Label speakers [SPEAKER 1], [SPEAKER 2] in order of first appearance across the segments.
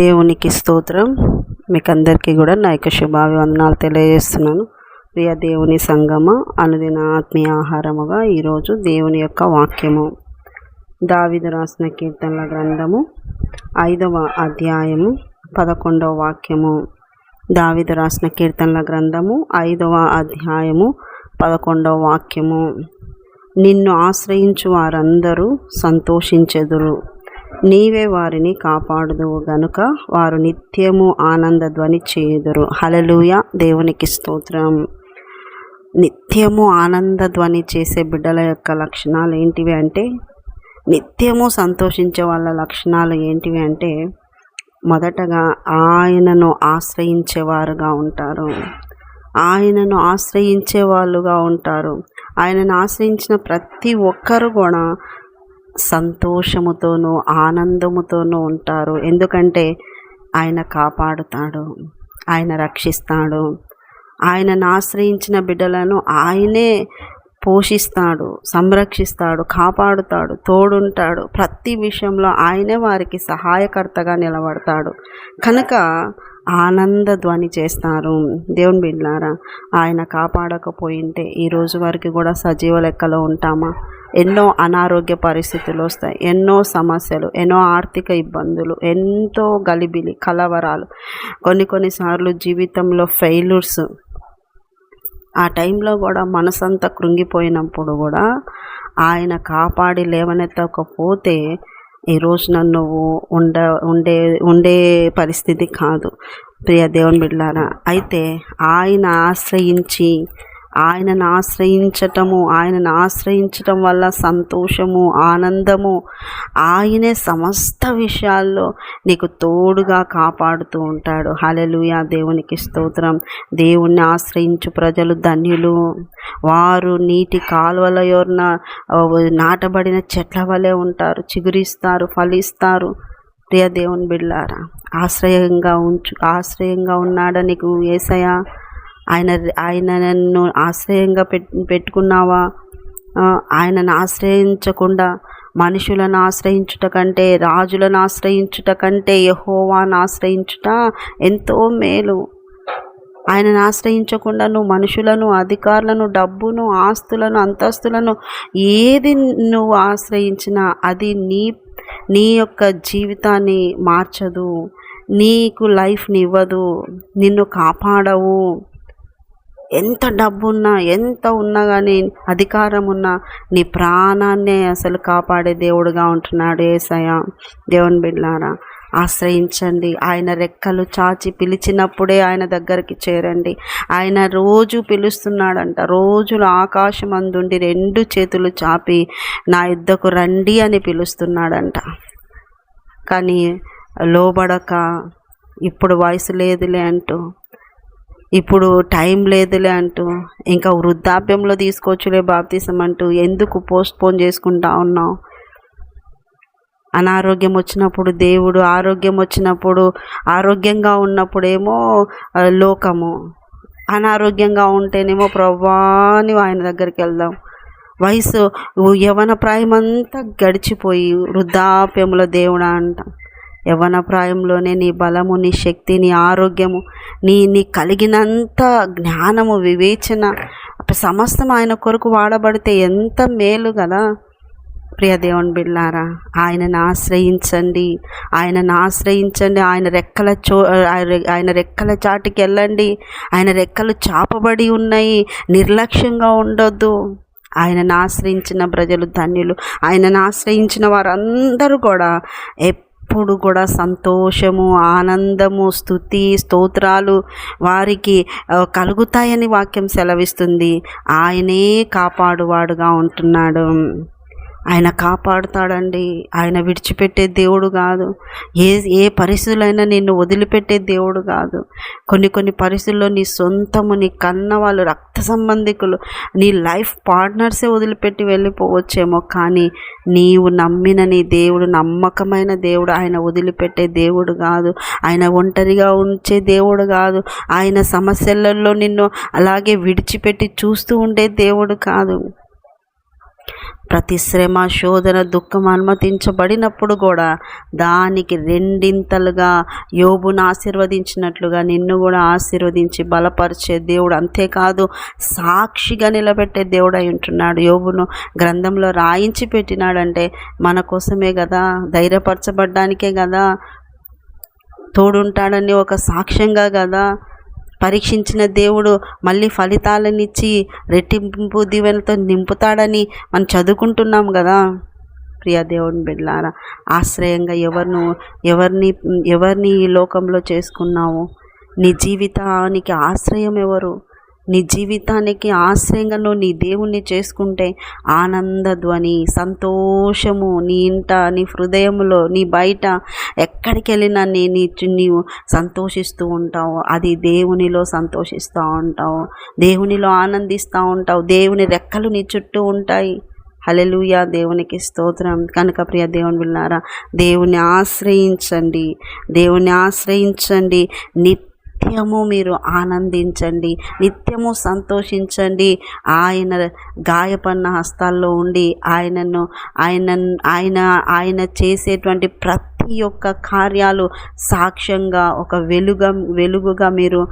[SPEAKER 1] దేవునికి స్తోత్రం. మీకు అందరికీ కూడా నా యొక్క శుభాభివందనాలు తెలియజేస్తున్నాను. ప్రియ దేవుని సంగమ అనుదిన ఆత్మీయ ఆహారముగా ఈరోజు దేవుని యొక్క వాక్యము. దావిదు రాసిన కీర్తనల గ్రంథము ఐదవ అధ్యాయము పదకొండవ వాక్యము. దావిదు రాసిన కీర్తనల గ్రంథము ఐదవ అధ్యాయము పదకొండవ వాక్యము. నిన్ను ఆశ్రయించు వారందరూ సంతోషించెదురు. నీవే వారిని కాపాడుదువు గనుక వారు నిత్యము ఆనంద ధ్వని చేయుదురు. హలలుయ దేవునికి స్తోత్రం. నిత్యము ఆనంద ధ్వని చేసే బిడ్డల యొక్క లక్షణాలు ఏంటివి అంటే నిత్యము సంతోషించే వాళ్ళ లక్షణాలు ఏంటివి అంటే మొదటగా ఆయనను ఆశ్రయించేవారుగా ఉంటారు. ఆయనను ఆశ్రయించే వాళ్ళుగా ఉంటారు. ఆయనను ఆశ్రయించిన ప్రతి ఒక్కరు కూడా సంతోషముతోనూ ఆనందముతోనూ ఉంటారు. ఎందుకంటే ఆయన కాపాడుతాడు ఆయన రక్షిస్తాడు. ఆయనను ఆశ్రయించిన బిడ్డలను ఆయనే పోషిస్తాడు సంరక్షిస్తాడు కాపాడుతాడు తోడుంటాడు. ప్రతి విషయంలో ఆయనే వారికి సహాయకర్తగా నిలబడతాడు. కనుక ఆనంద ధ్వని చేస్తారు. దేవుని బిడ్లారా ఆయన కాపాడకపోయింటే ఈరోజు రోజు వరకు కూడా సజీవ లెక్కలో ఉంటామా? ఎన్నో అనారోగ్య పరిస్థితులు వస్తాయి ఎన్నో సమస్యలు ఎన్నో ఆర్థిక ఇబ్బందులు ఎంతో గలిబిలి కలవరాలు. కొన్ని కొన్నిసార్లు జీవితంలో ఫెయిల్యూర్స్ ఆ టైంలో కూడా మనసంతా కృంగిపోయినప్పుడు కూడా ఆయన కాపాడి లేవనెత్తకపోతే ఈ రోజున నువ్వు ఉండ ఉండే ఉండే పరిస్థితి కాదు. ప్రియ దేవుని బిడ్డారా అయితే ఆయన ఆశ్రయించి ఆయనను ఆశ్రయించటము ఆయనను ఆశ్రయించటం వల్ల సంతోషము ఆనందము ఆయనే సమస్త విషయాల్లో నీకు తోడుగా కాపాడుతూ ఉంటాడు. హలెలుయ దేవునికి స్తోత్రం. దేవుణ్ణి ఆశ్రయించు ప్రజలు ధన్యులు. వారు నీటి కాలువల యోర్న నాటబడిన చెట్ల వలె ఉంటారు. చిగురిస్తారు ఫలిస్తారు. ప్రియ దేవుని బిళ్ళారా ఆశ్రయంగా ఉంచు ఆశ్రయంగా ఉన్నాడా నీకు ఏసయా ఆయన ఆయన నన్ను ఆశ్రయంగా పెట్టుకున్నావా? ఆయనను ఆశ్రయించకుండా మనుషులను ఆశ్రయించుట కంటే రాజులను ఆశ్రయించుట కంటే యహోవాను ఆశ్రయించుట ఎంతో మేలు. ఆయనను ఆశ్రయించకుండా నువ్వు మనుషులను అధికారులను డబ్బును ఆస్తులను అంతస్తులను ఏది నువ్వు ఆశ్రయించినా అది నీ నీ యొక్క జీవితాన్ని మార్చదు. నీకు లైఫ్ని ఇవ్వదు. నిన్ను కాపాడవు. ఎంత డబ్బున్నా ఎంత ఉన్నా కానీ అధికారం ఉన్నా నీ ప్రాణాన్నే అసలు కాపాడే దేవుడుగా ఉంటున్నాడు ఏసయ దేవుని బిడ్డారా ఆశ్రయించండి. ఆయన రెక్కలు చాచి పిలిచినప్పుడే ఆయన దగ్గరికి చేరండి. ఆయన రోజు పిలుస్తున్నాడంట. రోజులు ఆకాశం అందుండి రెండు చేతులు చాపి నా ఇద్దకు రండి అని పిలుస్తున్నాడంట. కానీ లోబడక ఇప్పుడు వయసు లేదులే అంటూ ఇప్పుడు టైం లేదులే అంటూ ఇంకా వృద్ధాప్యంలో తీసుకోవచ్చులే బాప్తీసం అంటూ ఎందుకు పోస్ట్పోన్ చేసుకుంటా ఉన్నావు? అనారోగ్యం వచ్చినప్పుడు దేవుడు ఆరోగ్యం వచ్చినప్పుడు ఆరోగ్యంగా ఉన్నప్పుడేమో లోకము. అనారోగ్యంగా ఉంటేనేమో ప్రభాని ఆయన దగ్గరికి వెళ్దాం. వయసు యవన ప్రాయమంతా గడిచిపోయి వృద్ధాప్యముల దేవుడా అంటాం. యవన ప్రాయంలోనే నీ బలము నీ శక్తి నీ ఆరోగ్యము నీ నీ కలిగినంత జ్ఞానము వివేచన సమస్తం ఆయన కొరకు వాడబడితే ఎంత మేలు కదా. ప్రియ దేవుని బిళ్ళారా ఆయనను ఆశ్రయించండి ఆయనను ఆశ్రయించండి ఆయన రెక్కల చో ఆయన రెక్కల చాటుకి వెళ్ళండి ఆయన రెక్కలు చాపబడి ఉన్నాయి నిర్లక్ష్యంగా ఉండొద్దు. ఆయనను ఆశ్రయించిన ప్రజలు ధన్యులు. ఆయనను ఆశ్రయించిన వారందరూ కూడా ఎప్పుడు కూడా సంతోషము ఆనందము స్థుతి స్తోత్రాలు వారికి కలుగుతాయని వాక్యం సెలవిస్తుంది. ఆయనే కాపాడువాడుగా ఉంటున్నాడు. ఆయన కాపాడుతాడండి. ఆయన విడిచిపెట్టే దేవుడు కాదు. ఏ ఏ పరిస్థితులైనా నిన్ను వదిలిపెట్టే దేవుడు కాదు. కొన్ని కొన్ని పరిస్థితుల్లో నీ సొంతము నీ కన్న వాళ్ళు రక్త సంబంధికులు నీ లైఫ్ పార్ట్నర్సే వదిలిపెట్టి వెళ్ళిపోవచ్చేమో కానీ నీవు నమ్మిన నీ దేవుడు నమ్మకమైన దేవుడు ఆయన వదిలిపెట్టే దేవుడు కాదు. ఆయన ఒంటరిగా ఉంచే దేవుడు కాదు. ఆయన సమస్యలలో నిన్ను అలాగే విడిచిపెట్టి చూస్తూ ఉండే దేవుడు కాదు. ప్రతి శ్రమ శోధన దుఃఖం అనుమతించబడినప్పుడు కూడా దానికి రెండింతలుగా యోబును ఆశీర్వదించినట్లుగా నిన్ను కూడా ఆశీర్వదించి బలపరిచే దేవుడు అంతేకాదు సాక్షిగా నిలబెట్టే దేవుడు అయి ఉంటున్నాడు. యోబును గ్రంథంలో రాయించి పెట్టినాడంటే మన కోసమే కదా ధైర్యపరచబడ్డానికే కదా తోడుంటాడని ఒక సాక్ష్యంగా కదా పరీక్షించిన దేవుడు మళ్ళీ ఫలితాలనిచ్చి రెట్టింపు దీవెనతో నింపుతాడని మనం చదువుకుంటున్నాం కదా. ప్రియ దేవుని బిడ్లారా ఆశ్రయంగా ఎవరిను ఎవరిని ఎవరిని ఈ లోకంలో చేసుకున్నావు? నీ జీవితానికి ఆశ్రయం ఎవరు? నీ జీవితానికి ఆశ్రయంగా నువ్వు నీ దేవుణ్ణి చేసుకుంటే ఆనంద ధ్వని సంతోషము నీ ఇంట నీ హృదయంలో నీ బయట ఎక్కడికి వెళ్ళినా నీ నీ నీవు సంతోషిస్తూ ఉంటావు. అది దేవునిలో సంతోషిస్తూ ఉంటావు. దేవునిలో ఆనందిస్తూ ఉంటావు. దేవుని రెక్కలు నీ చుట్టూ ఉంటాయి. హలెలుయ దేవునికి స్తోత్రం. కనుక ప్రియ దేవుని విన్నారా దేవుని ఆశ్రయించండి. దేవుని ఆశ్రయించండి. నిత్య నిత్యము మీరు ఆనందించండి నిత్యము సంతోషించండి. ఆయన గాయపడిన హస్తాల్లో ఉండి ఆయనను ఆయన ఆయన ఆయన చేసేటువంటి ప్రతి ఒక్క కార్యాలు సాక్ష్యంగా ఒక వెలుగ వెలుగుగా మీరు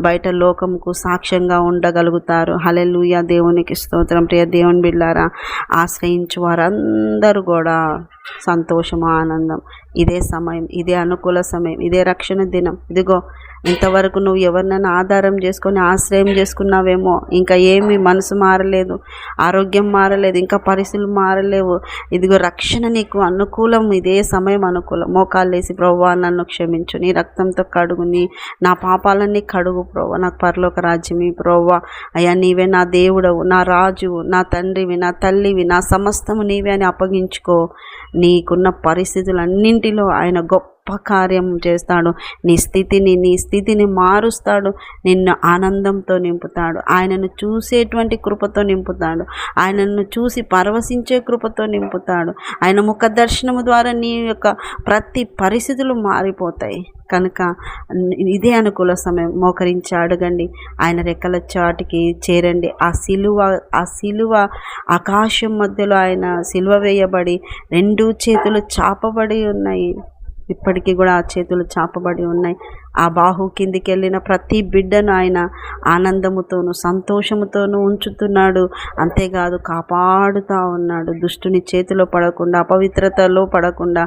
[SPEAKER 1] బయట లోకంకు సాక్ష్యంగా ఉండగలుగుతారు. హలెలుయ దేవునికి స్తోత్రం. ప్రియ దేవుని బిళ్ళారా ఆశ్రయించు వారందరూ కూడా సంతోషం ఆనందం. ఇదే సమయం ఇదే అనుకూల సమయం ఇదే రక్షణ దినం. ఇదిగో ఇంతవరకు నువ్వు ఎవరినైనా ఆధారం చేసుకొని ఆశ్రయం చేసుకున్నావేమో ఇంకా ఏమి మనసు మారలేదు ఆరోగ్యం మారలేదు ఇంకా పరిస్థితులు మారలేవు. ఇదిగో రక్షణ నీకు అనుకూలం ఇదే సమయం అనుకూలం. మోకాలు వేసి ప్రవ్వా నన్ను క్షమించు నీ రక్తంతో కడుగు నీ నా పాపాలన్నీ కడుగు ప్రవ్వ నాకు పరలోక రాజ్యం ఈ ప్రవ్వ. అయ్యా నీవే నా దేవుడవు నా రాజువు నా తండ్రివి నా తల్లివి నా సమస్తము నీవే అని అప్పగించుకో. నీకున్న పరిస్థితులన్నింటిలో ఆయన గొప్ప కార్యం చేస్తాడు. నీ స్థితిని నీ స్థితిని మారుస్తాడు. నిన్ను ఆనందంతో నింపుతాడు. ఆయనను చూసేటువంటి కృపతో నింపుతాడు. ఆయనను చూసి పరవశించే కృపతో నింపుతాడు. ఆయన ముఖ దర్శనము ద్వారా నీ యొక్క ప్రతి పరిస్థితులు మారిపోతాయి. కనుక ఇదే అనుకూల సమయం. మోకరించి అడగండి. ఆయన రెక్కల చాటికి చేరండి. ఆ సిలువ ఆ సిలువ ఆకాశం మధ్యలో ఆయన సిలువ వేయబడి రెండు చేతులు చాపబడి ఉన్నాయి. ఇప్పటికీ కూడా ఆ చేతులు చాపబడి ఉన్నాయి. ఆ బాహు కిందికి వెళ్ళిన ప్రతి బిడ్డను ఆయన ఆనందముతోనూ సంతోషముతోనూ ఉంచుతున్నాడు. అంతేకాదు కాపాడుతూ ఉన్నాడు. దుష్టుని చేతిలో పడకుండా అపవిత్రతలో పడకుండా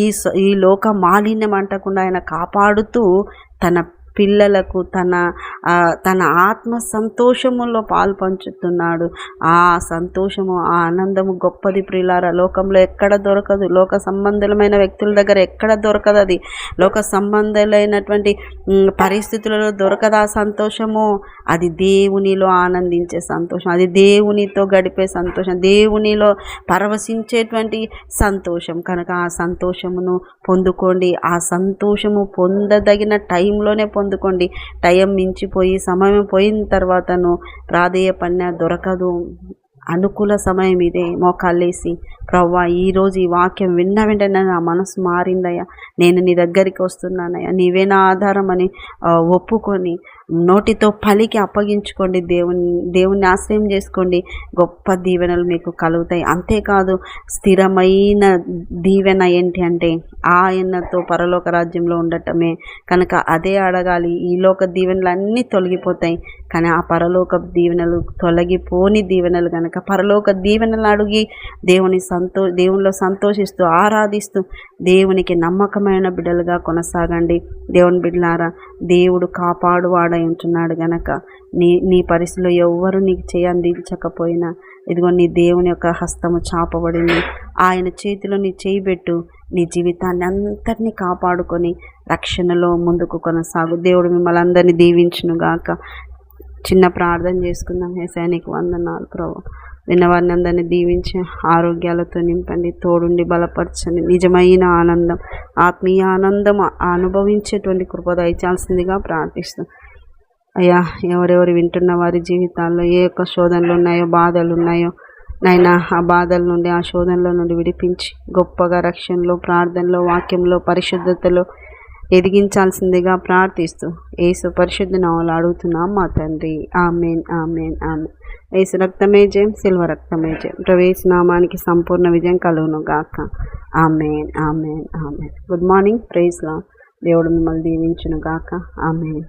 [SPEAKER 1] ఈ ఈ లోక మాలిన్యం అంటకుండా ఆయన కాపాడుతూ తన పిల్లలకు తన తన ఆత్మ సంతోషములో పాలు పంచుతున్నాడు ఆ సంతోషము ఆ ఆనందము గొప్పది ప్రియులార లోకంలో ఎక్కడ దొరకదు. లోక సంబంధులమైన వ్యక్తుల దగ్గర ఎక్కడ దొరకదు అది. లోక సంబంధులైనటువంటి పరిస్థితులలో దొరకదు ఆ సంతోషము. అది దేవునిలో ఆనందించే సంతోషం. అది దేవునితో గడిపే సంతోషం. దేవునిలో పరవశించేటువంటి సంతోషం. కనుక ఆ సంతోషమును పొందుకోండి. ఆ సంతోషము పొందదగిన టైంలోనే పొంద పొందుకోండి. టైం మించిపోయి సమయం పోయిన తర్వాతను ప్రాధేయపడిన దొరకదు. అనుకూల సమయం ఇదే. మోకాళ్ళేసి ప్రవ్వా ఈరోజు ఈ వాక్యం విన్న వెంటనే నా మనసు మారిందయ్యా. నేను నీ దగ్గరికి వస్తున్నానయ్యా. నీవే నా ఆధారం అని ఒప్పుకొని నోటితో పలికి అప్పగించుకోండి. దేవుని దేవుని ఆశ్రయం చేసుకోండి. గొప్ప దీవెనలు మీకు కలుగుతాయి. అంతేకాదు స్థిరమైన దీవెన ఏంటి అంటే ఆయనతో పరలోక రాజ్యంలో ఉండటమే. కనుక అదే అడగాలి. ఈ లోక దీవెనలు అన్నీ తొలగిపోతాయి. కానీ ఆ పరలోక దీవెనలు తొలగిపోని దీవెనలు కనుక పరలోక దీవెనలు అడిగి దేవుని సంతో దేవునిలో సంతోషిస్తూ ఆరాధిస్తూ దేవునికి నమ్మకమైన బిడ్డలుగా కొనసాగండి. దేవుని బిడ్డలారా దేవుడు కాపాడువాడు. ఉంటున్నాడు గనక. నీ నీ పరిస్థితిలో ఎవ్వరు నీకు చేయి అందించకపోయినా ఇదిగో నీ దేవుని యొక్క హస్తము చాపబడింది. ఆయన చేతిలో నీ చేయి పెట్టు నీ జీవితాన్ని అంతటినీ కాపాడుకొని రక్షణలో ముందుకు కొనసాగు. దేవుడు మిమ్మల్ని అందరినీ దీవించునుగాక చిన్న ప్రార్థన చేసుకుందాం. హేసానికి వందనాలు ప్రభు. విన్నవారిని అందరినీ దీవించి ఆరోగ్యాలతో నింపండి తోడుండి బలపరచండి. నిజమైన ఆనందం ఆత్మీయ ఆనందం అనుభవించేటువంటి కృప దయచాల్సిందిగా ప్రార్థిస్తాం అయ్యా ఎవరెవరు వింటున్న వారి జీవితాల్లో ఏ యొక్క శోధనలు ఉన్నాయో బాధలు ఉన్నాయో నైనా ఆ బాధల నుండి ఆ శోధనల నుండి విడిపించి గొప్పగా రక్షణలో ప్రార్థనలో వాక్యంలో పరిశుద్ధతలో ఎదిగించాల్సిందిగా ప్రార్థిస్తూ ఏసు పరిశుద్ధ నావలు అడుగుతున్నాం మా తండ్రి. Amen amen amen. ఏసు రక్తమే జయం సిల్వ రక్తమే జయం. ప్రవేశ నామానికి సంపూర్ణ విజయం కలుగును గాక amen amen amen. Good morning ప్రైజ్లా దేవుడు మిమ్మల్ని దీవించును గాక ఆమెన్.